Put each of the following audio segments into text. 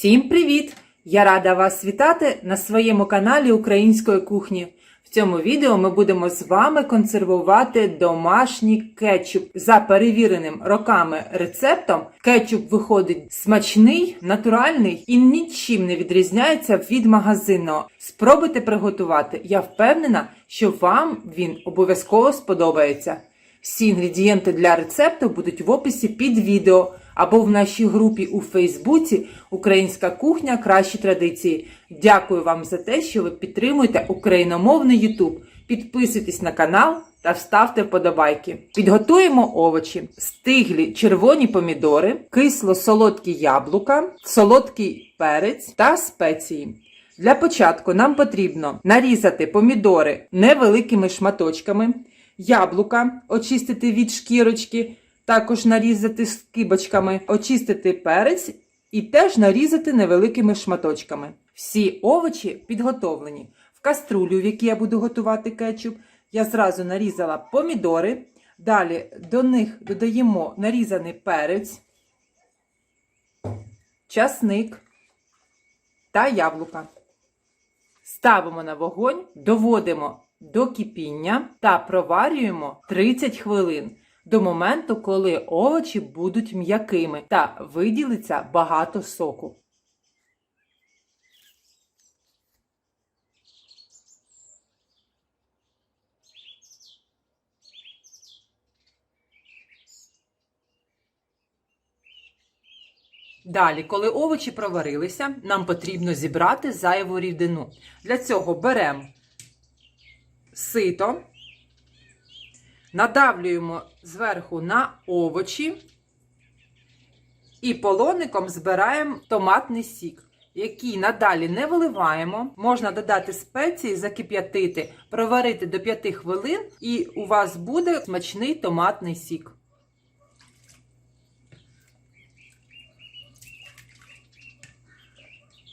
Всім привіт! Я рада вас вітати на своєму каналі Української кухні. В цьому відео ми будемо з вами консервувати домашній кетчуп. За перевіреним роками рецептом, кетчуп виходить смачний, натуральний і нічим не відрізняється від магазинного. Спробуйте приготувати. Я впевнена, що вам він обов'язково сподобається. Всі інгредієнти для рецепту будуть в описі під відео або в нашій групі у Фейсбуці Українська кухня кращі традиції. Дякую вам за те, що ви підтримуєте україномовний Ютуб. Підписуйтесь на канал та вставте вподобайки. Підготуємо овочі, стиглі червоні помідори, кисло-солодкі яблука, солодкий перець та спеції. Для початку нам потрібно нарізати помідори невеликими шматочками, яблука очистити від шкірочки, також нарізати скибочками, очистити перець і теж нарізати невеликими шматочками. Всі овочі підготовлені. В каструлю, в якій я буду готувати кетчуп, я зразу нарізала помідори. Далі до них додаємо нарізаний перець, часник та яблука. Ставимо на вогонь, доводимо до кипіння та проварюємо 30 хвилин до моменту, коли овочі будуть м'якими та виділиться багато соку. Далі, коли овочі проварилися, нам потрібно зібрати зайву рідину. Для цього беремо сито, надавлюємо зверху на овочі і полоником збираємо томатний сік, який надалі не виливаємо. Можна додати спеції, закип'ятити, проварити до 5 хвилин, і у вас буде смачний томатний сік.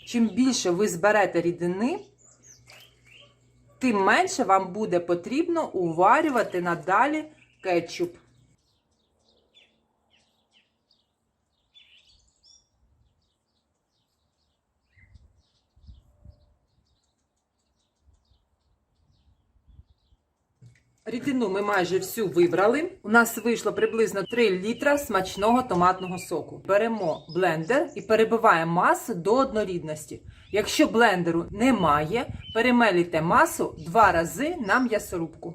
Чим більше ви зберете рідини, тим менше вам буде потрібно уварювати надалі кетчуп. Рідину ми майже всю вибрали. У нас вийшло приблизно 3 літра смачного томатного соку. Беремо блендер і перебиваємо масу до однорідності. Якщо блендеру немає, перемеліте масу два рази на м'ясорубку.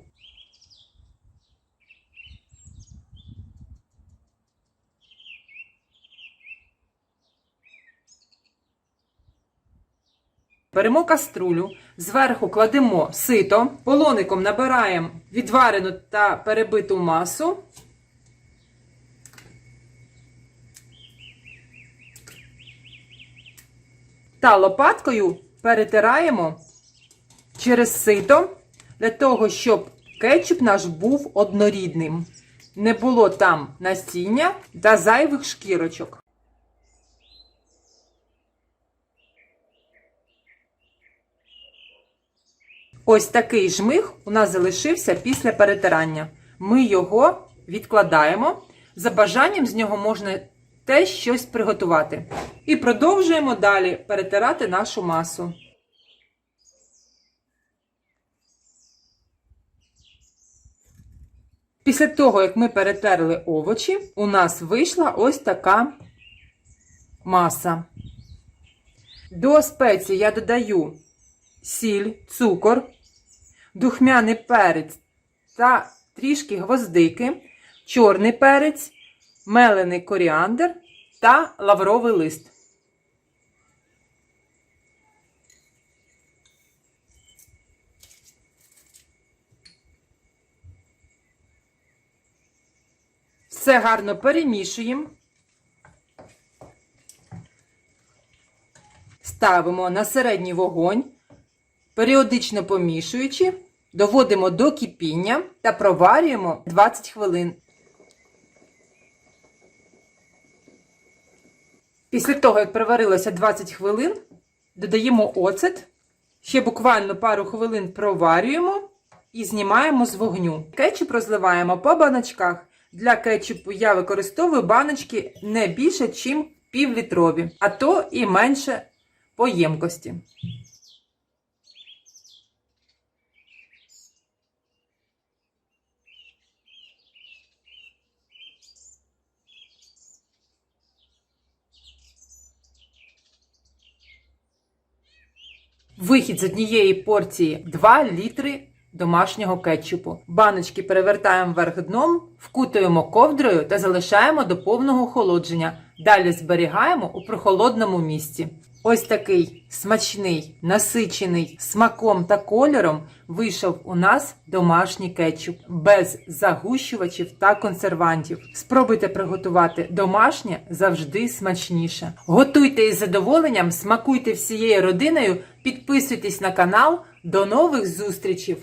Беремо каструлю, зверху кладемо сито, полоником набираємо відварену та перебиту масу. Та лопаткою перетираємо через сито для того, щоб кетчуп наш був однорідним. Не було там насіння та зайвих шкірочок. Ось такий жмих у нас залишився після перетирання. Ми його відкладаємо. За бажанням з нього можна теж щось приготувати. І продовжуємо далі перетирати нашу масу. Після того, як ми перетерли овочі, у нас вийшла ось така маса. До спеції я додаю сіль, цукор, духмяний перець та трішки гвоздики, чорний перець, мелений коріандр та лавровий лист. Все гарно перемішуємо. Ставимо на середній вогонь, періодично помішуючи, доводимо до кипіння та проварюємо 20 хвилин. Після того, як проварилося 20 хвилин, додаємо оцет, ще буквально пару хвилин проварюємо і знімаємо з вогню. Кетчуп розливаємо по баночках. Для кетчупу я використовую баночки не більше, ніж півлітрові, а то і менше по ємкості. Вихід з однієї порції 2 літри домашнього кетчупу. Баночки перевертаємо вверх дном, вкутуємо ковдрою та залишаємо до повного охолодження. Далі зберігаємо у прохолодному місці. Ось такий смачний, насичений смаком та кольором вийшов у нас домашній кетчуп без загущувачів та консервантів. Спробуйте приготувати домашнє завжди смачніше. Готуйте із задоволенням, смакуйте всією родиною, підписуйтесь на канал. До нових зустрічей!